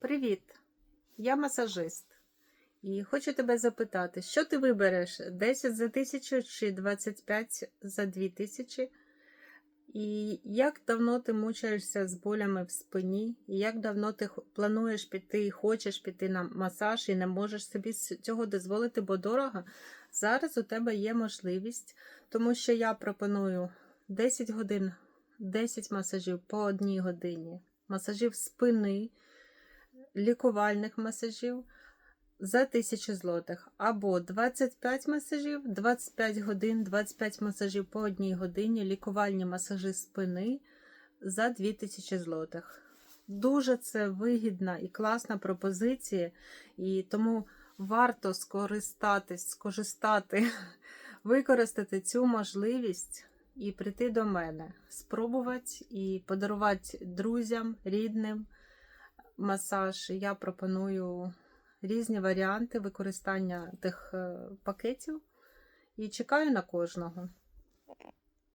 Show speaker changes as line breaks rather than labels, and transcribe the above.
Привіт! Я масажист. І хочу тебе запитати, що ти вибереш 10 за 1000 чи 25 за 2000? І як давно ти мучаєшся з болями в спині? І як давно ти плануєш піти і хочеш піти на масаж і не можеш собі цього дозволити, бо дорого? Зараз у тебе є можливість, тому що я пропоную 10 годин, 10 масажів по одній годині, масажів спини, лікувальних масажів за 1000 злотих, або 25 масажів, 25 годин, 25 масажів по одній годині, лікувальні масажі спини за 2000 злотих. Дуже це вигідна і класна пропозиція, і тому варто скористатись, скористати, використати цю можливість і прийти до мене, спробувати і подарувати друзям, рідним масаж. Я пропоную різні варіанти використання тих е, пакетів і чекаю на кожного.